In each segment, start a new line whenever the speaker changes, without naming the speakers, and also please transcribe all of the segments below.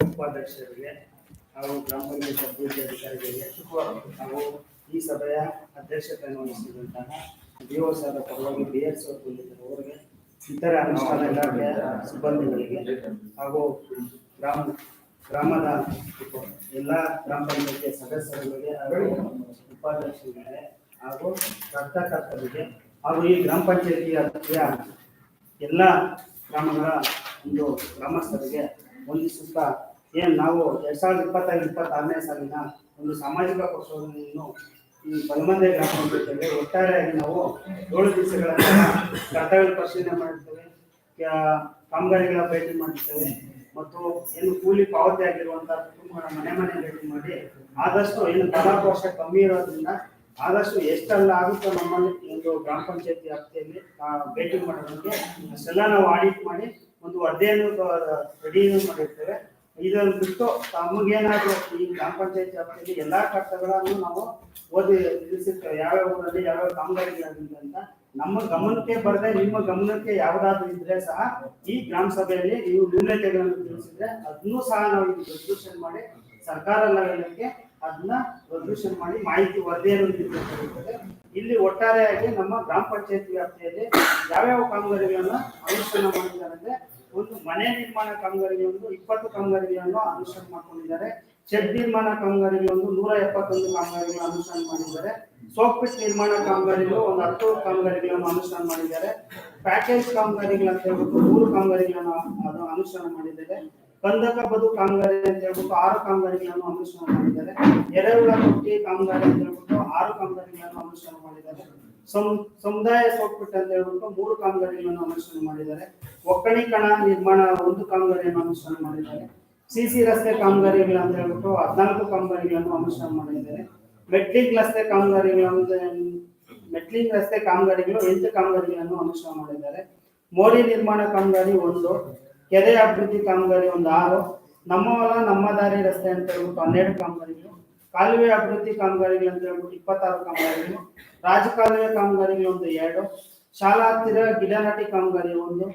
ಉಪಾಧ್ಯಕ್ಷರಿಗೆ ಹಾಗೂ ಗ್ರಾಮ ಪಂಚಾಯತ್ ಅಭಿವೃದ್ಧಿ ಅಧಿಕಾರಿಗಳಿಗೆ ಹಾಗೂ ಈ ಸಭೆಯ ಅಧ್ಯಕ್ಷತೆಯನ್ನು ವಹಿಸಿದಂತಹ ಡಿ ಒ ಸರ್ ಪರವಾಗಿ ಬಿ ಎಸ್ ಅವರಿಗೆ ಇತರ ಅನುಷ್ಠಾನ ಇಲಾಖೆಯ ಸಿಬ್ಬಂದಿಗಳಿಗೆ ಹಾಗೂ ಗ್ರಾಮ ಗ್ರಾಮದ ಎಲ್ಲ ಗ್ರಾಮ ಪಂಚಾಯತಿಯ ಸದಸ್ಯರುಗಳಿಗೆ ಹಾಗೂ ಉಪಾಧ್ಯಕ್ಷರಿಗೆ ಹಾಗೂ ರಕ್ತಕರ್ತರಿಗೆ ಹಾಗೂ ಈ ಗ್ರಾಮ ಪಂಚಾಯತಿ ಅಧ್ಯಕ್ಷ ಎಲ್ಲ ಗ್ರಾಮಗಳ ಒಂದು ಗ್ರಾಮಸ್ಥರಿಗೆ ವಂದಿಸುತ್ತಾ ಏನು ನಾವು ಎರಡ್ ಸಾವಿರದ ಇಪ್ಪತ್ತೈದು, ಇಪ್ಪತ್ತಾರನೇ ಸಾಲಿನ ಒಂದು ಸಾಮಾಜಿಕ ಪಕ್ಷವನ್ನು ಈ ಬಲಮಂದೆ ಗ್ರಾಮ ಪಂಚಾಯತಿಯಲ್ಲಿ ಒಟ್ಟಾರೆಯಾಗಿ ನಾವು ಏಳು ದಿವಸಗಳ ಕರ್ತವ್ಯ ಪರಿಶೀಲನೆ ಮಾಡಿರ್ತೇವೆ. ಕ್ಯಾ- ಕಾಮಗಾರಿಗಳ ಭೇಟಿ ಮಾಡಿರ್ತೇವೆ. ಮತ್ತು ಏನು ಕೂಲಿ ಪಾವತಿ ಆಗಿರುವಂತಹ ಕುಟುಂಬಗಳ ಮನೆ ಮನೆ ಭೇಟಿ ಮಾಡಿ ಆದಷ್ಟು ಏನು ವರ್ಷ ಕಮ್ಮಿ ಇರೋದ್ರಿಂದ ಆದಷ್ಟು ಎಷ್ಟೆಲ್ಲ ಆಗುತ್ತೋ ನಮ್ಮಲ್ಲಿ ಒಂದು ಗ್ರಾಮ ಪಂಚಾಯತಿ ವ್ಯಾಪ್ತಿಯಲ್ಲಿ ಭೇಟಿ ಮಾಡೋದಕ್ಕೆ ಅಷ್ಟೆಲ್ಲ ನಾವು ಆಡಿಟ್ ಮಾಡಿ ಒಂದು ವರದಿಯನ್ನು ರೆಡಿಯನ್ನು ಮಾಡಿರ್ತೇವೆ. ಇದನ್ನು ಬಿಟ್ಟು ತಮಗೇನಾದ್ರು ಈ ಗ್ರಾಮ ಪಂಚಾಯತ್ ವ್ಯಾಪ್ತಿಯಲ್ಲಿ ಎಲ್ಲಾ ಕರ್ತವ್ಯಗಳನ್ನು ನಾವು ಓದಿ ತಿಳಿಸಿರ್ತೇವೆ. ಯಾವ್ಯಾವ ಊರಲ್ಲಿ ಯಾವ್ಯಾವ ಕಾಮಗಾರಿಗಳಾಗಿದೆ ಅಂತ. ನಮ್ಮ ಗಮನಕ್ಕೆ ಬರದೆ ನಿಮ್ಮ ಗಮನಕ್ಕೆ ಯಾವ್ದಾದ್ರು ಇದ್ರೆ ಸಹ ಈ ಗ್ರಾಮ ಸಭೆಯಲ್ಲಿ ನೀವು ನ್ಯೂನತೆಗಳನ್ನು ತಿಳಿಸಿದ್ರೆ ಅದನ್ನೂ ಸಹ ನಾವು ಇಲ್ಲಿ ರೆಸಲ್ಯೂಷನ್ ಮಾಡಿ ಸರ್ಕಾರ ಲೆವೆಲ್ಗೆ ಅದನ್ನ ರೆಸಲ್ಯೂಷನ್ ಮಾಡಿ ಮಾಹಿತಿ ವರದಿಯನ್ನು ಇಲ್ಲಿ ಒಟ್ಟಾರೆಯಾಗಿ ನಮ್ಮ ಗ್ರಾಮ ಪಂಚಾಯತ್ ವ್ಯಾಪ್ತಿಯಲ್ಲಿ ಯಾವ್ಯಾವ ಕಾಮಗಾರಿಗಳನ್ನ ಅನುಷ್ಠಾನ ಮಾಡಿದ್ದಾರೆ ಅಂದ್ರೆ ಒಂದು ಮನೆ ನಿರ್ಮಾಣ ಕಾಮಗಾರಿಗಳೊಂದು ಇಪ್ಪತ್ತು ಕಾಮಗಾರಿಗಳನ್ನು ಅನುಷ್ಠಾನ ಮಾಡ್ಕೊಂಡಿದ್ದಾರೆ. ಶೆಡ್ ನಿರ್ಮಾಣ ಕಾಮಗಾರಿಗಳೊಂದು ನೂರ ಎಪ್ಪತ್ತೊಂದು ಕಾಮಗಾರಿಗಳನ್ನು ಅನುಷ್ಠಾನ ಮಾಡಿದ್ದಾರೆ. ಸೋಪ್ ಪಿಟ್ ನಿರ್ಮಾಣ ಕಾಮಗಾರಿಗಳು ಒಂದು ಹತ್ತು ಕಾಮಗಾರಿಗಳನ್ನು ಅನುಷ್ಠಾನ ಮಾಡಿದ್ದಾರೆ. ಪ್ಯಾಕೇಜ್ ಕಾಮಗಾರಿಗಳು ಅಂತ ಹೇಳ್ಬಿಟ್ಟು ಮೂರು ಕಾಮಗಾರಿಗಳನ್ನು ಅದು ಅನುಷ್ಠಾನ ಮಾಡಿದ್ದಾರೆ. ಕಂದಕ ಬದು ಕಾಮಗಾರಿ ಅಂತ ಹೇಳ್ಬಿಟ್ಟು ಆರು ಕಾಮಗಾರಿಗಳನ್ನು ಅನುಷ್ಠಾನ ಮಾಡಿದ್ದಾರೆ. ಎರೆಹುಳ ಕೊಟ್ಟಿ ಕಾಮಗಾರಿ ಅಂತ ಹೇಳ್ಬಿಟ್ಟು ಆರು ಕಾಮಗಾರಿಗಳನ್ನು ಅನುಷ್ಠಾನ ಮಾಡಿದ್ದಾರೆ. ಸಮ್- ಸಮುದಾಯ ಸೋಪ್ಪಿಟ್ ಅಂತ ಹೇಳ್ಬಿಟ್ಟು ಮೂರು ಕಾಮಗಾರಿಗಳನ್ನು ಅನುಷ್ಠಾನ ಮಾಡಿದ್ದಾರೆ. ಒಕ್ಕಣಿ ಕಣ ನಿರ್ಮಾಣ ಒಂದು ಕಾಮಗಾರಿಯನ್ನು ಅನುಷ್ಠಾನ ಮಾಡಿದ್ದಾರೆ. ಸಿಸಿ ರಸ್ತೆ ಕಾಮಗಾರಿಗಳು ಅಂತ ಹೇಳ್ಬಿಟ್ಟು ಹದಿನಾಲ್ಕು ಕಾಮಗಾರಿಗಳನ್ನು ಅನುಷ್ಠಾನ ಮಾಡಿದ್ದಾರೆ. ಮೆಟ್ಲಿಂಗ್ ರಸ್ತೆ ಕಾಮಗಾರಿಗಳು ಮೆಟ್ಲಿಂಗ್ ರಸ್ತೆ ಕಾಮಗಾರಿಗಳು ಎಂಟು ಕಾಮಗಾರಿಗಳನ್ನು ಅನುಷ್ಠಾನ ಮಾಡಿದ್ದಾರೆ. ಮೋರಿ ನಿರ್ಮಾಣ ಕಾಮಗಾರಿ ಒಂದು, ಕೆರೆ ಅಭಿವೃದ್ಧಿ ಕಾಮಗಾರಿ ಒಂದು ಆರು ನಮ್ಮ ಹೊಲ ನಮ್ಮ ದಾರಿ ರಸ್ತೆ ಅಂತ ಹೇಳ್ಬಿಟ್ಟು ಹನ್ನೆರಡು ಕಾಮಗಾರಿಗಳು. ಕಾಲುವೆ ಅಭಿವೃದ್ಧಿ ಕಾಮಗಾರಿಗಳು ಅಂತ ಹೇಳ್ಬಿಟ್ಟು ಇಪ್ಪತ್ತಾರು ಕಾಮಗಾರಿಗಳು, ರಾಜಕಾಲುವೆ ಕಾಮಗಾರಿಗಳು ಒಂದು ಎರಡು, ಶಾಲಾ ಹತ್ತಿರ ಗಿಡನಾಟಿ ಕಾಮಗಾರಿ ಒಂದು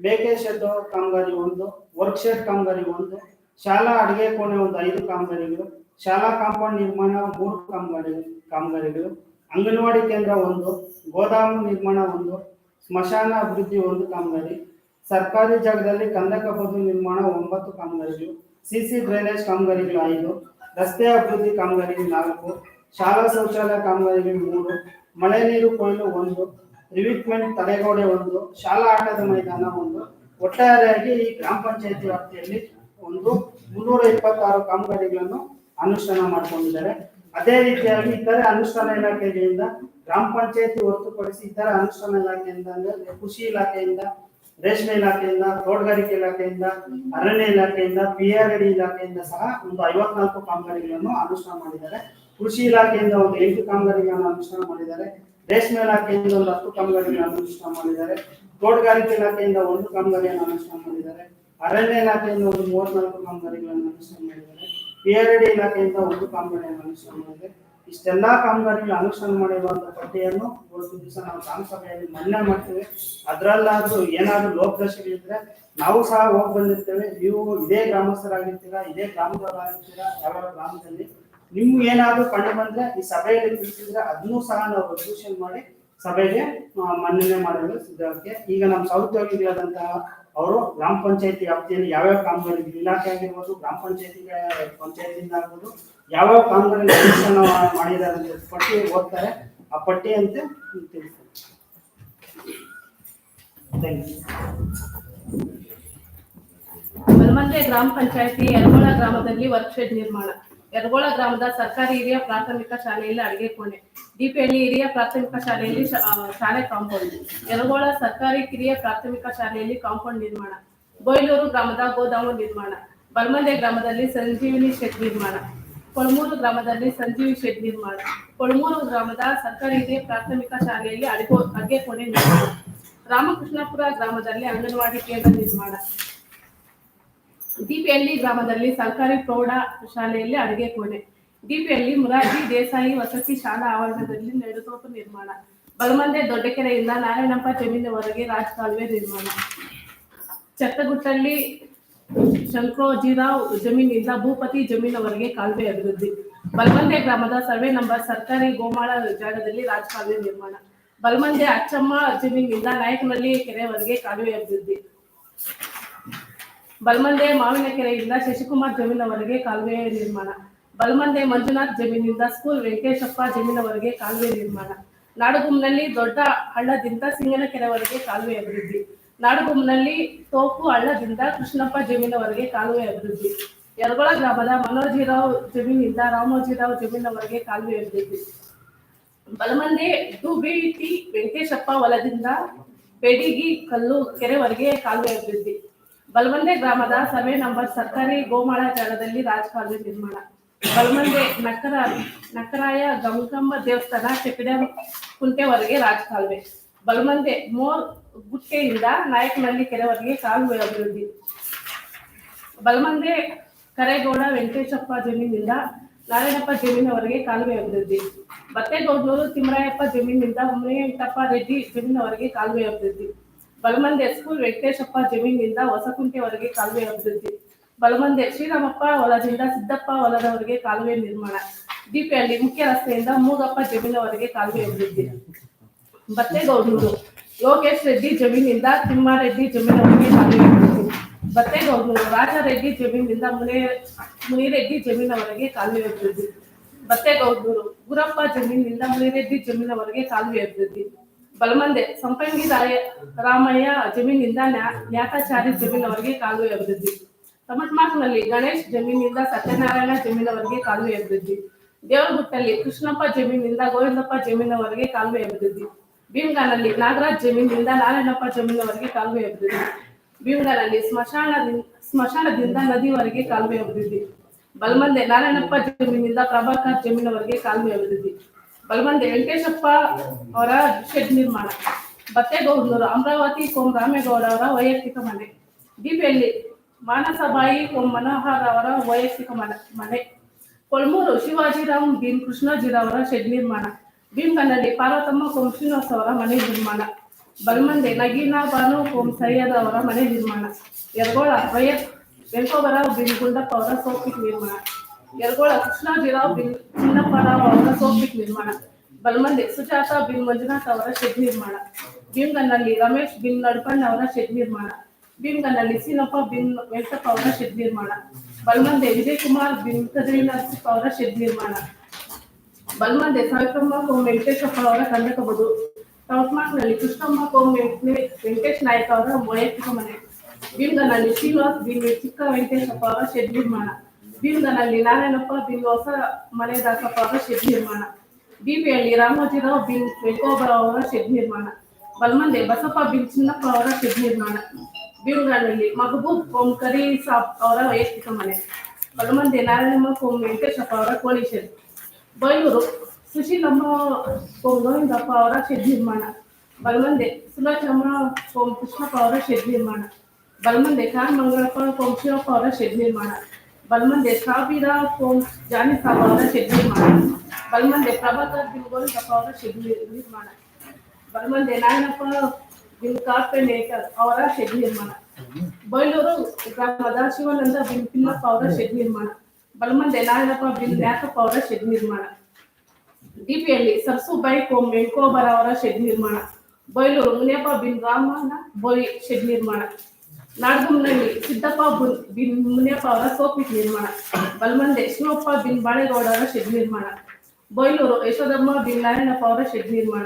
ಬೇಕೆ ಶೆಡ್ ಕಾಮಗಾರಿ ಒಂದು ವರ್ಕ್ ಶೆಡ್ ಕಾಮಗಾರಿ ಒಂದು, ಶಾಲಾ ಅಡಿಗೆ ಕೋಣೆ ಒಂದು ಐದು ಕಾಮಗಾರಿಗಳು, ಶಾಲಾ ಕಾಂಪೌಂಡ್ ನಿರ್ಮಾಣ ಮೂರು ಕಾಮಗಾರಿ, ಕಾಮಗಾರಿಗಳು, ಅಂಗನವಾಡಿ ಕೇಂದ್ರ ಒಂದು, ಗೋದಾಮು ನಿರ್ಮಾಣ ಒಂದು, ಸ್ಮಶಾನ ಅಭಿವೃದ್ಧಿ ಒಂದು ಕಾಮಗಾರಿ, ಸರ್ಕಾರಿ ಜಾಗದಲ್ಲಿ ಕಂದಕ ಬದು ನಿರ್ಮಾಣ ಒಂಬತ್ತು ಕಾಮಗಾರಿಗಳು ಸಿಸಿ ಡ್ರೈನೇಜ್ ಕಾಮಗಾರಿಗಳು ಐದು ರಸ್ತೆ ಅಭಿವೃದ್ಧಿ ಕಾಮಗಾರಿಗೆ ನಾಲ್ಕು, ಶಾಲಾ ಶೌಚಾಲಯ ಕಾಮಗಾರಿಗೆ ಮೂರು, ಮಳೆ ನೀರು ಕೊಯ್ಲು ಒಂದು, ರಿವಿಟ್ಮೆಂಟ್ ತಡೆಗೋಡೆ ಒಂದು, ಶಾಲಾ ಆಟದ ಮೈದಾನ ಒಂದು, ಒಟ್ಟಾರೆಯಾಗಿ ಈ ಗ್ರಾಮ ಪಂಚಾಯತಿ ವ್ಯಾಪ್ತಿಯಲ್ಲಿ ಒಂದು ಮುನ್ನೂರ ಇಪ್ಪತ್ತಾರು ಕಾಮಗಾರಿಗಳನ್ನು ಅನುಷ್ಠಾನ ಮಾಡಿಕೊಂಡಿದ್ದಾರೆ. ಅದೇ ರೀತಿಯಾಗಿ ಇತರೆ ಅನುಷ್ಠಾನ ಇಲಾಖೆಗಳಿಂದ ಗ್ರಾಮ ಪಂಚಾಯತಿ ಹೊರತುಪಡಿಸಿ ಇತರ ಅನುಷ್ಠಾನ ಇಲಾಖೆಯಿಂದ ಅಂದ್ರೆ ಕೃಷಿ ಇಲಾಖೆಯಿಂದ ರೇಷ್ಮೆ ಇಲಾಖೆಯಿಂದ, ತೋಟಗಾರಿಕೆ ಇಲಾಖೆಯಿಂದ, ಅರಣ್ಯ ಇಲಾಖೆಯಿಂದ ಪಿ ಆರ್ ಡಿ ಇಲಾಖೆಯಿಂದ ಸಹ ಒಂದು ಐವತ್ನಾಲ್ಕು ಕಾಮಗಾರಿಗಳನ್ನು ಅನುಷ್ಠಾನ ಮಾಡಿದ್ದಾರೆ. ಕೃಷಿ ಇಲಾಖೆಯಿಂದ ಒಂದು ಎಂಟು ಕಾಮಗಾರಿಗಳನ್ನು ಅನುಷ್ಠಾನ ಮಾಡಿದ್ದಾರೆ. ರೇಷ್ಮೆ ಇಲಾಖೆಯಿಂದ ಒಂದು ಹತ್ತು ಕಾಮಗಾರಿಗಳನ್ನು ಅನುಷ್ಠಾನ ಮಾಡಿದ್ದಾರೆ. ತೋಟಗಾರಿಕೆ ಇಲಾಖೆಯಿಂದ ಒಂದು ಕಾಮಗಾರಿಯನ್ನು ಅನುಷ್ಠಾನ ಮಾಡಿದ್ದಾರೆ. ಅರಣ್ಯ ಇಲಾಖೆಯಿಂದ ಒಂದು ಮೂವತ್ನಾಲ್ಕು ಕಾಮಗಾರಿಗಳನ್ನು ಅನುಷ್ಠಾನ ಮಾಡಿದ್ದಾರೆ. ಪಿ ಆರ್ ಡಿ ಇಲಾಖೆಯಿಂದ ಒಂದು ಕಾಮಗಾರಿಯನ್ನು ಅನುಷ್ಠಾನ ಮಾಡಿದ್ದಾರೆ. ಇಷ್ಟೆಲ್ಲಾ ಕಾಮಗಾರಿಗಳು ಅನುಷ್ಠಾನ ಮಾಡಿರುವಂತಹ ಪಟ್ಟಿಯನ್ನು ಇವತ್ತು ದಿವಸ ನಾವು ಗ್ರಾಮ ಸಭೆಯಲ್ಲಿ ಮನ್ನಾ ಮಾಡ್ತೇವೆ. ಅದರಲ್ಲಾದ್ರೂ ಏನಾದ್ರೂ ಲೋಪದೋಷಗಳಿದ್ರೆ ನಾವು ಸಹ ಹೋಗಿ ಬಂದಿರ್ತೇವೆ. ನೀವು ಇದೇ ಗ್ರಾಮಸ್ಥರಾಗಿರ್ತೀರಾ, ಇದೇ ಗ್ರಾಮದವರಾಗಿರ್ತೀರಾ ಯಾವ ಗ್ರಾಮದಲ್ಲಿ ನಿಮ್ಗೆ ಏನಾದ್ರೂ ಕಂಡು ಬಂದ್ರೆ ಈ ಸಭೆಯಲ್ಲಿ ತಿಳಿಸಿದ್ರೆ ಅದನ್ನೂ ಸಹ ನಾವು ರೆಸಲ್ಯೂಷನ್ ಮಾಡಿ ಸಭೆಗೆ ಮನ್ನಣೆ ಮಾಡಲು ಸಿದ್ಧಕ್ಕೆ ಈಗ ನಮ್ಮ ಸಹೋದ್ಯೋಗಿಗಳಾದಂತಹ ಅವರು ಗ್ರಾಮ ಪಂಚಾಯತಿ ವ್ಯಾಪ್ತಿಯಲ್ಲಿ ಯಾವ್ಯಾವ ಕಾಮಗಾರಿ ಇಲಾಖೆ ಆಗಿರ್ಬೋದು, ಗ್ರಾಮ ಪಂಚಾಯತಿ ಪಂಚಾಯತಿಯಿಂದ ಆಗ್ಬೋದು, ಯಾವ್ಯಾವ ಕಾಮಗಾರಿ ಮಾಡಿದ್ದಾರೆ ಅಂತ ಪಟ್ಟಿ ಓದ್ತಾರೆ. ಆ ಪಟ್ಟಿಯಂತೆ ತಿಳಿಸ್ತಾರೆ ಥ್ಯಾಂಕ್ ಯು
ಮಲ್ಮಂದೆ ಗ್ರಾಮ ಪಂಚಾಯತಿ ಯರಗೋಳ ಗ್ರಾಮದಲ್ಲಿ ವರ್ಕ್ಶೆಡ್ ನಿರ್ಮಾಣ. ಯರಗೋಳ ಗ್ರಾಮದ ಸರ್ಕಾರಿ ಹಿರಿಯ ಪ್ರಾಥಮಿಕ ಶಾಲೆಯಲ್ಲಿ ಅಡಿಗೆ ಕೋಣೆ. ಡಿಪಿಹಳ್ಳಿ ಹಿರಿಯ ಪ್ರಾಥಮಿಕ ಶಾಲೆಯಲ್ಲಿ ಶಾಲೆ ಕಾಂಪೌಂಡ್. ಯರಗೋಳ ಸರ್ಕಾರಿ ಕಿರಿಯ ಪ್ರಾಥಮಿಕ ಶಾಲೆಯಲ್ಲಿ ಕಾಂಪೌಂಡ್ ನಿರ್ಮಾಣ. ಬೊಯ್ಲೂರು ಗ್ರಾಮದ ಗೋದಾಮು ನಿರ್ಮಾಣ. ಬಲ್ಮಂದೆ ಗ್ರಾಮದಲ್ಲಿ ಸಂಜೀವಿನಿ ಶೆಡ್ ನಿರ್ಮಾಣ. ಕೊಳಮೂರು ಗ್ರಾಮದಲ್ಲಿ ಸಂಜೀವಿ ಶೆಡ್ ನಿರ್ಮಾಣ. ಕೊಳಮೂರು ಗ್ರಾಮದ ಸರ್ಕಾರಿ ಹಿರಿಯ ಪ್ರಾಥಮಿಕ ಶಾಲೆಯಲ್ಲಿ ಅಡಿಗೋ ಅಡಿಗೆ ಕೋಣೆ ನಿರ್ಮಾಣ. ರಾಮಕೃಷ್ಣಪುರ ಗ್ರಾಮದಲ್ಲಿ ಅಂಗನವಾಡಿ ಕೇಂದ್ರ ನಿರ್ಮಾಣ. ಡಿಪಿಹಳ್ಳಿ ಗ್ರಾಮದಲ್ಲಿ ಸರ್ಕಾರಿ ಪ್ರೌಢ ಶಾಲೆಯಲ್ಲಿ ಅಡುಗೆ ಕೋಣೆ. ಡಿಪಿಹಳ್ಳಿ ಮುರಾರ್ಜಿ ದೇಸಾಯಿ ವಸತಿ ಶಾಲಾ ಆವರಣದಲ್ಲಿ ನೆಡುತೋಪು ನಿರ್ಮಾಣ. ಬಲಮಂದೆ ದೊಡ್ಡಕೆರೆಯಿಂದ ನಾರಾಯಣಪ್ಪ ಜಮೀನಿನವರೆಗೆ ರಾಜಕಾಲುವೆ ನಿರ್ಮಾಣ. ಚತ್ತಗುಟ್ಟಲ್ಲಿ ಶಂಕೋಜಿರಾವ್ ಜಮೀನಿಂದ ಭೂಪತಿ ಜಮೀನವರೆಗೆ ಕಾಲುವೆ ಅಭಿವೃದ್ಧಿ. ಬಲಮಂದೆ ಗ್ರಾಮದ ಸರ್ವೆ ನಂಬರ್ ಸರ್ಕಾರಿ ಗೋಮಾಳ ಜಾಗದಲ್ಲಿ ರಾಜಕಾಲುವೆ ನಿರ್ಮಾಣ. ಬಲಮಂದೆ ಅಚ್ಚಮ್ಮ ಜಮೀನಿಂದ ನಾಯಕನಹಳ್ಳಿ ಕೆರೆವರೆಗೆ ಕಾಲುವೆ ಅಭಿವೃದ್ಧಿ. ಬಲಮಂದೆ ಮಾವಿನ ಕೆರೆಯಿಂದ ಶಶಿಕುಮಾರ್ ಜಮೀನವರೆಗೆ ಕಾಲುವೆ ನಿರ್ಮಾಣ. ಬಲಮಂದೆ ಮಂಜುನಾಥ್ ಜಮೀನಿಂದ ಸ್ಕೂಲ್ ವೆಂಕಟೇಶಪ್ಪ ಜಮೀನವರೆಗೆ ಕಾಲುವೆ ನಿರ್ಮಾಣ. ನಾಡಗುಮ್ನಲ್ಲಿ ದೊಡ್ಡ ಹಳ್ಳದಿಂದ ಸಿಂಗನ ಕೆರೆವರೆಗೆ ಕಾಲುವೆ ಅಭಿವೃದ್ಧಿ. ನಾಡಗುಮ್ನಲ್ಲಿ ತೋಪು ಹಳ್ಳದಿಂದ ಕೃಷ್ಣಪ್ಪ ಜಮೀನವರೆಗೆ ಕಾಲುವೆ ಅಭಿವೃದ್ಧಿ. ಯರಗೊಳ ಗ್ರಾಮದ ಮನೋಜಿರಾವ್ ಜಮೀನಿಂದ ರಾಮೋಜಿರಾವ್ ಜಮೀನವರೆಗೆ ಕಾಲುವೆ ಅಭಿವೃದ್ಧಿ. ಬಲಮಂದೆ ಟಿ ವೆಂಕಟೇಶಪ್ಪ ಹೊಲದಿಂದ ಬೆಡಿಗಿ ಕಲ್ಲು ಕೆರೆವರೆಗೆ ಕಾಲುವೆ ಅಭಿವೃದ್ಧಿ. ಬಲಮಂದೆ ಗ್ರಾಮದ ಸರ್ವೆ ನಂಬರ್ ಸರ್ಕಾರಿ ಗೋಮಾಳ ಜಾಗದಲ್ಲಿ ರಾಜಕಾಲುವೆ ನಿರ್ಮಾಣ. ಬಲಮಂದೆ ನಕ್ಕರ, ನಕ್ಕರಾಯ ಗಂಗಮ್ಮ ದೇವಸ್ಥಾನ ಚೆಕ್ಕಡ ಕುಂಟೆವರೆಗೆ ರಾಜಕಾಲುವೆ. ಬಲಮಂದೆ ಮೋರ್ ಗುಟ್ಟೆಯಿಂದ ನಾಯಕನಹಳ್ಳಿ ಕೆರೆವರೆಗೆ ಕಾಲುವೆ ಅಭಿವೃದ್ಧಿ. ಬಲಮಂದೆ ಕರೇಗೌಡ ವೆಂಕಟೇಶಪ್ಪ ಜಮೀನಿಂದ ನಾರಾಯಣಪ್ಪ ಜಮೀನವರೆಗೆ ಕಾಲುವೆ ಅಭಿವೃದ್ಧಿ. ಬತ್ತೇಗೌಡೂರು ತಿಮ್ಮರಾಯಪ್ಪ ಜಮೀನಿಂದ ಮುನಿಯಂಟಪ್ಪ ರೆಡ್ಡಿ ಜಮೀನವರೆಗೆ ಕಾಲುವೆ ಅಭಿವೃದ್ಧಿ. ಬಲಮಂದೆ ಸ್ಕೂಲ್ ವೆಂಕಟೇಶಪ್ಪ ಜಮೀನಿನಿಂದ ಹೊಸಕುಂಟೆವರೆಗೆ ಕಾಲುವೆ ಅಭಿವೃದ್ಧಿ ಬಲಮಂದೆ ಶ್ರೀರಾಮಪ್ಪ ಹೊಲದಿಂದ ಸಿದ್ದಪ್ಪ ಹೊಲದವರೆಗೆ ಕಾಲುವೆ ನಿರ್ಮಾಣ. ಡಿಪಿಹಳ್ಳಿ ಮುಖ್ಯ ರಸ್ತೆಯಿಂದ ಮೂಗಪ್ಪ ಜಮೀನವರೆಗೆ ಕಾಲುವೆ ಅಭಿವೃದ್ಧಿ ಬತ್ತೇಗೌಡೂರು ಲೋಕೇಶ್ ರೆಡ್ಡಿ ಜಮೀನಿಂದ ತಿಮ್ಮಾರೆಡ್ಡಿ ಜಮೀನವರೆಗೆ ಕಾಲುವೆ ಅಭಿವೃದ್ಧಿ ಬತ್ತೇಗೌಡೂರು, ರಾಜಾರೆಡ್ಡಿ ಜಮೀನಿಂದ ಮುನಿ, ಮುನಿರೆಡ್ಡಿ ಜಮೀನವರೆಗೆ ಕಾಲುವೆ ಅಭಿವೃದ್ಧಿ ಬತ್ತೇಗೌಡೂರು, ಗುರಪ್ಪ ಜಮೀನಿನಿಂದ ಮುನಿರೆಡ್ಡಿ ಜಮೀನವರೆಗೆ ಕಾಲುವೆ ಅಭಿವೃದ್ಧಿ ಬಲಮಂದೆ ಸಂಪಂಗಿ ರಾಯ ರಾಮಯ್ಯ ಜಮೀನಿಂದ ನ್ಯಾ- ನ್ಯಾತಾಚಾರಿ ಜಮೀನವರೆಗೆ ಕಾಲುವೆ ಅಭಿವೃದ್ಧಿ ತಮಟ್ಮಾಕ್ನಲ್ಲಿ ಗಣೇಶ್ ಜಮೀನಿಂದ ಸತ್ಯನಾರಾಯಣ ಜಮೀನವರೆಗೆ ಕಾಲುವೆ ಅಭಿವೃದ್ಧಿ ದೇವರಗುಟ್ಟಲ್ಲಿ ಕೃಷ್ಣಪ್ಪ ಜಮೀನಿಂದ ಗೋವಿಂದಪ್ಪ ಜಮೀನವರೆಗೆ ಕಾಲುವೆ ಅಭಿವೃದ್ಧಿ ಭೀಮ್ಗಾನಲ್ಲಿ ನಾಗರಾಜ್ ಜಮೀನಿನಿಂದ ನಾರಾಯಣಪ್ಪ ಜಮೀನವರೆಗೆ ಕಾಲುವೆ ಅಭಿವೃದ್ಧಿ ಭೀಮ್ಗಾನಲ್ಲಿ ಸ್ಮಶಾನದಿಂದ ಸ್ಮಶಾನದಿಂದ ನದಿವರೆಗೆ ಕಾಲುವೆ ಅಭಿವೃದ್ಧಿ ಬಲಮಂದೆ ನಾರಾಯಣಪ್ಪ ಜಮೀನಿಂದ ಪ್ರಭಾಕರ್ ಜಮೀನವರೆಗೆ ಕಾಲುವೆ ಅಭಿವೃದ್ಧಿ ಬಲಮಂದೆ ವೆಂಕಟೇಶಪ್ಪ ಅವರ ಶೆಡ್ ನಿರ್ಮಾಣ. ಬತ್ತೇಗೌಡರು ಅಮರಾವತಿ ಕೋಂ ರಾಮೇಗೌಡ ಅವರ ವೈಯಕ್ತಿಕ ಮನೆ. ಡಿಪಿಯಲ್ಲಿ ಮಾನಸಬಾಯಿ ಕೋಂ ಮನೋಹರ್ ಅವರ ವೈಯಕ್ತಿಕ ಮನೆ ಮನೆ. ಕೊಳ್ಮೂರು ಶಿವಾಜಿರಾಮ್ ಬಿನ್ ಕೃಷ್ಣಾಜಿರಾವ್ ಅವರ ಶೆಡ್ ನಿರ್ಮಾಣ. ಭೀಮ್ಗನಲ್ಲಿ ಪಾರ್ವತಮ್ಮ ಕೋಂ ಶ್ರೀನಿವಾಸ ಅವರ ಮನೆ ನಿರ್ಮಾಣ. ಬಲ್ಮಂದೆ ನಗೀನಾ ಬಾನು ಕೋಂ ಸೈಯದ್ ಅವರ ಮನೆ ನಿರ್ಮಾಣ. ಯರಗೋಳ ವೈಎಸ್ ವೆಂಕೋಬರಾವ್ ಬಿನ್ ಗುಂಡಪ್ಪ ಅವರ ಸೋಪಿಕ್ ನಿರ್ಮಾಣ. ಯರಗೋಳ ಕೃಷ್ಣಾಜಿರಾವ್ ಬಿನ್ ಅವರ ಸೋಪಿಕ್ ನಿರ್ಮಾಣ. ಬಲ್ಮಂದೆ, ಸುಜಾತ ಬಿನ್ ಮಂಜುನಾಥ್ ಅವರ ಶೆಡ್ ನಿರ್ಮಾಣ. ಭೀಮ್ಗನ್ನಲ್ಲಿ ರಮೇಶ್ ಬಿನ್ ನಡ್ಕಂಡ್ ಅವರ ಶೆಡ್ ನಿರ್ಮಾಣ. ಭೀಮ್ಗನ್ನಲ್ಲಿ ಸೀನಪ್ಪ ಬಿನ್ ವೆಂಕಟಪ್ಪ ಅವರ ಶೆಡ್ ನಿರ್ಮಾಣ. ಬಲ್ಮಂದೆ ವಿಜಯ್ ಕುಮಾರ್ ಬಿನ್ ಕದ್ರಿ ನರಸಿಪ್ಪ ಅವರ ಶೆಡ್ ನಿರ್ಮಾಣ. ಬಲ್ಮಂದೆ ಸಾವಿತ್ರಮ್ಮ ಕೋಮ್, ವೆಂಕಟೇಶಪ್ಪ ಅವರ ಕಂದಕಬಹುದು ನಲ್ಲಿ ಕೃಷ್ಣಮ್ಮ ಕೋಮ್ ವೆಂಕಟೇ- ವೆಂಕಟೇಶ್ ನಾಯಕ್ ಅವರ ವೈಯಕ್ತಿಕ ಮನೆ. ಭೀಮ್ಗನ್ನಲ್ಲಿ ಶ್ರೀನಿವಾಸ್ ಬಿನ್ ಚಿಕ್ಕ ವೆಂಕಟೇಶಪ್ಪ ಅವರ ಶೆಡ್ ನಿರ್ಮಾಣ. ಭೀಮ್ಗನಲ್ಲಿ ನಾರಾಯಣಪ್ಪ ಬಿನ್ ಹೊಸ ಮನೆ ದಾಸಪ್ಪ ಅವರ ಶೆಡ್ ನಿರ್ಮಾಣ. ಬಿಬಿಯಲ್ಲಿ ರಾಮೋಜಿರಾವ್ ಬಿನ್ ವೆಂಕೋಬರಾವ್ ಅವರ ಶೆಡ್ ನಿರ್ಮಾಣ. ಬಲ್ಮಂದೆ ಬಸಪ್ಪ ಬಿನ್ ಚಿನ್ನಪ್ಪ ಅವರ ಶೆಡ್ ನಿರ್ಮಾಣ. ಭೀಮ್ಗನಲ್ಲಿ ಮಹಬೂಬ್ ಓಂ ಕರಿ ಸಾಬ್ ಅವರ ವೈಯಕ್ತಿಕ ಮನೆ. ಬಲಮಂದೆ ನಾರಾಯಣಮ್ಮ ಓಂ ವೆಂಕಟೇಶಪ್ಪ ಅವರ ಕೋಳಿ ಶೆಡ್. ಬೈಲೂರು ಸುಶೀಲಮ್ಮ ಓಂ ಗೋವಿಂದಪ್ಪ ಅವರ ಶೆಡ್ ನಿರ್ಮಾಣ. ಬಲಮಂದೆ ಸುಲೋಚಮ್ಮ ಓಂ ಕೃಷ್ಣಪ್ಪ ಅವರ ಶೆಡ್ ನಿರ್ಮಾಣ. ಬಲಮಂದೆ ಕಾನ್ ಮಂಗಳಪ್ಪ ಓಂ ಶಿವಪ್ಪ ಅವರ ಶೆಡ್ ನಿರ್ಮಾಣ. ಬಲಮಂದೆ ಸಾವಿರ ಕೋಂ ಜಾನಿ ಸಾಬ್ ಅವರ ಶೆಡ್ ನಿರ್ಮಾಣ ಬಲಮಂದೆ ಪ್ರಭಾಕರ್ ಬಿನ್ ಗೋವಿಂದಪ್ಪ ಅವರ ಶೆಡ್ ನಿರ್- ನಿರ್ಮಾಣ ಬಲಮಂದೆ ನಾರಾಯಣಪ್ಪ ಬಿನ್ ಕಾರ್ಪೆನೇಟರ್ ಅವರ ಶೆಡ್ ನಿರ್ಮಾಣ ಬೈಲೂರು ಗ್ರಾಮದ ಶಿವಾನಂದ ಬಿನ್ ಪಿಲ್ಲಪ್ಪ ಅವರ ಶೆಡ್ ನಿರ್ಮಾಣ ಬಲಮಂದೆ ನಾರಾಯಣಪ್ಪ ಬಿನ್ ನ್ಯಾಕಪ್ಪ ಅವರ ಶೆಡ್ ನಿರ್ಮಾಣ ಡಿಪಿಯಲ್ಲಿ ಸರ್ಸುಬಾಯಿ ಕೋಂ ವೆಂಕೋಬರ ಅವರ ಶೆಡ್ ನಿರ್ಮಾಣ ಬೈಲೂರು ಮುನಿಯಪ್ಪ ಬಿನ್ ರಾಮನ ಬೋಯಿ ಶೆಡ್ ನಿರ್ಮಾಣ ನಾಡಗುಮ್ನಲ್ಲಿ ಸಿದ್ದಪ್ಪ ಬುನ್- ಬಿನ್ ಮುನಿಯಪ್ಪ ಅವರ ಸೋಪಿಟ್ ನಿರ್ಮಾಣ ಬಲ್ಮಂದೆ ಶಿವಪ್ಪ ಬಿನ್ ಬಾಳೇಗೌಡ ಅವರ ಶೆಡ್ ನಿರ್ಮಾಣ ಬೈಲೂರು ಯಶೋದಮ್ಮ ಬಿನ್ ನಾರಾಯಣಪ್ಪ ಅವರ ಶೆಡ್ ನಿರ್ಮಾಣ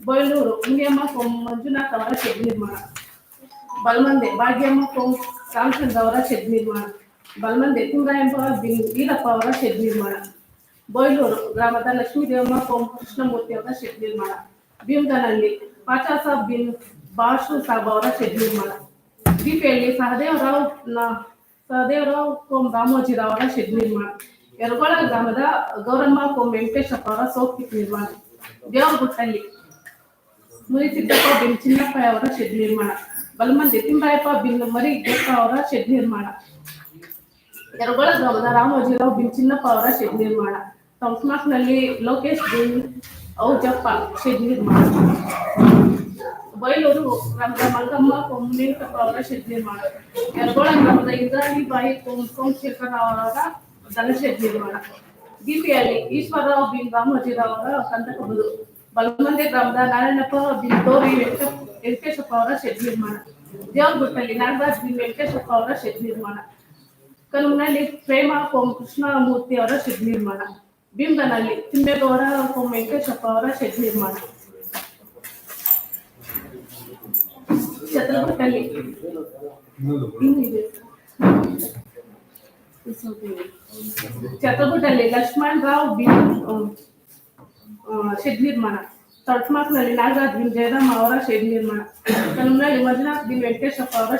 ಬೈಲೂರು ಮುನಿಯಮ್ಮ ಕೋಂ ಮಂಜುನಾಥ್ ಅವರ ಶೆಡ್ ನಿರ್ಮಾಣ ಬಲ್ಮಂದೆ ಭಾಗ್ಯಮ್ಮ ಕೋಂ ರಾಮಚಂದ್ರ ಅವರ ಶೆಡ್ ನಿರ್ಮಾಣ ಬಲ್ಮಂದೆ ಕುಂದಾಯಂಪ ಬಿನ್ ವೀರಪ್ಪ ಅವರ ಶೆಡ್ ನಿರ್ಮಾಣ ಬೈಲೂರು ಗ್ರಾಮದ ಲಕ್ಷ್ಮೀದೇವಮ್ಮ ಕೋಂ ಕೃಷ್ಣಮೂರ್ತಿ ಅವರ ಶೆಡ್ ನಿರ್ಮಾಣ ಭೀಮ್ಗನಲ್ಲಿ ಪಾಚಾ ಸಾಬ್ ಬಿನ್ ಬಾಷು ಸಾಬ್ ಅವರ ಶೆಡ್ ನಿರ್ಮಾಣ ದೀಪೆಯಲ್ಲಿ ಸಹದೇವರಾವ್ ನ- ಸಹದೇವರಾವ್ ಕೋಂ ರಾಮೋಜಿರಾವ್ ಅವರ ಶೆಡ್ ನಿರ್ಮಾಣ ಯರಗೋಳ ಗ್ರಾಮದ ಗೌರಮ್ಮ ಕೋಂ ವೆಂಕಟೇಶಪ್ಪ ಅವರ ಸೋಪಿಕ್ ನಿರ್ಮಾಣ ದೇವರಗುಟ್ಟಲ್ಲಿ ಮುನಿಸಿದ್ದಪ್ಪ ಬಿನ್ ಚಿನ್ನಪ್ಪ ಅವರ ಶೆಡ್ ನಿರ್ಮಾಣ ಬಲಮಂದಿ ತಿಂಬಾಯಪ್ಪ ಬಿನ್ ಮರಿ ಗೆಪ್ಪ ಅವರ ಶೆಡ್ ನಿರ್ಮಾಣ ಯರಗೋಳ ಗ್ರಾಮದ ರಾಮೋಜಿರಾವ್ ಬಿನ್ ಚಿನ್ನಪ್ಪ ಅವರ ಶೆಡ್ ನಿರ್ಮಾಣ ಟೌಸ್ಮಾಕ್ನಲ್ಲಿ ಲೋಕೇಶ್ ಬಿನ್ ಔಜಪ್ಪ ಶೆಡ್ ನಿರ್ಮಾಣ
ಬೈಲೂರು ರಂಗ ಮಂಗಮ್ಮ ಕೊಂಬಿಂಕಪ್ಪ ಅವರ ಶೆಡ್ ನಿರ್ಮಾಣ ಯರಗೋಳ ಗ್ರಾಮದ ಇಂದ್ರಾಣಿ ಬಾಯಿ ಸೋಮಶೇಖರ್ ಅವರ ದನ ಶೆಡ್ ನಿರ್ಮಾಣ ಡಿಪಿಯಲ್ಲಿ ಈಶ್ವರರಾವ್ ಬಿನ್ ರಾಮೋಜಿರಾವ್ ಅವರ ಕಂದಕಬದು ಬಲಮಂದೆ ಗ್ರಾಮದ ನಾರಾಯಣಪ್ಪ ಬಿನ್ ತೋರಿ ವೆಂಕಟ, ವೆಂಕಟೇಶಪ್ಪ ಅವರ ಶೆಡ್ ನಿರ್ಮಾಣ ದೇವರಗುಟ್ಟಲ್ಲಿ ನಾಗರಾಜ್ ಬಿನ್ ವೆಂಕಟೇಶಪ್ಪ ಅವರ ಶೆಡ್ ನಿರ್ಮಾಣ ಕನುಮನಲ್ಲಿ ಪ್ರೇಮ ಕೋಂ ಕೃಷ್ಣಮೂರ್ತಿ ಅವರ ಶೆಡ್ ನಿರ್ಮಾಣ ಬಿಂಬನಲ್ಲಿ ತಿಮ್ಮೇಗೌಡ ಕೋಂ ವೆಂಕಟೇಶಪ್ಪ ಅವರ ಶೆಡ್ ನಿರ್ಮಾಣ ಛತ್ರಪತಿಯಲ್ಲಿ ಇನ್ನಿದೆ. ಛತ್ರಪತಿಯಲ್ಲಿ ಲಕ್ಷ್ಮಣ್ ರಾವ್ ಬಿ ಶೆಡ್ ನಿರ್ಮಾಣ ತಡ್ಮಾಕ್ನಲ್ಲಿ ನಾಗರಾಜ್ ಬಿನ್ ಜಯರಾಮ್ ಅವರ ಶೆಡ್ ನಿರ್ಮಾಣ ಕನ್ನಂನಲ್ಲಿ ಮಂಜುನಾಥ್ ಬಿನ್ ವೆಂಕಟೇಶಪ್ಪ ಅವರ